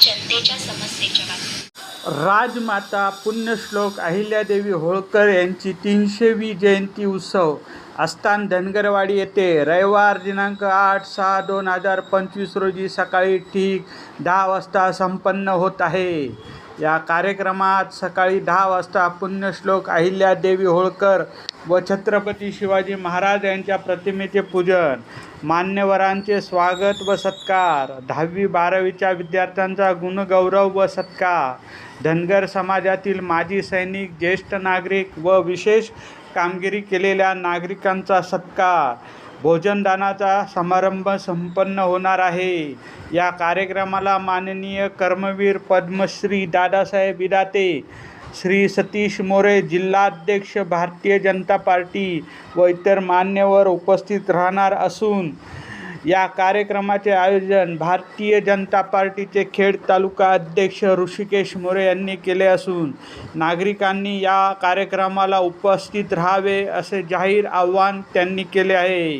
जनतेच्या समस्येच्या राजमाता पुण्यश्लोक अहिल्यादेवी होळकर यांची तीनशेवी जयंती उत्सव. आस्थान धनगरवाडी येथे रविवार दिनांक आठ सहा दोन हजार पंचवीस रोजी सकाळी ठीक दहा वाजता संपन्न होत आहे. या कार्यक्रमात सकाळी दहा वाजता पुण्यश्लोक अहिल्यादेवी होळकर व छत्रपती शिवाजी महाराज यांच्या प्रतिमेचे पूजन. मान्यवरांचे स्वागत व सत्कार. दहावी बारावीच्या विद्यार्थ्यांचा गुणगौरव व सत्कार. धनगर समाजातील माजी सैनिक ज्येष्ठ नागरिक व विशेष कामगिरी केलेल्या नागरिकांचा सत्कार. भोजनदानाचा समारंभ संपन्न होणार आहे. या कार्यक्रमाला माननीय कर्मवीर पद्मश्री दादासाहेब इदाते श्री सतीश मोरे जिल्हाध्यक्ष भारतीय जनता पार्टी व इतर मान्यवर उपस्थित राहणार असून या कार्यक्रमाचे आयोजन भारतीय जनता पार्टीचे खेड तालुका अध्यक्ष ऋषिकेश मोरे यांनी केले असून नागरिकांनी या कार्यक्रमाला उपस्थित राहावे असे जाहीर आव्हान त्यांनी केले आहे.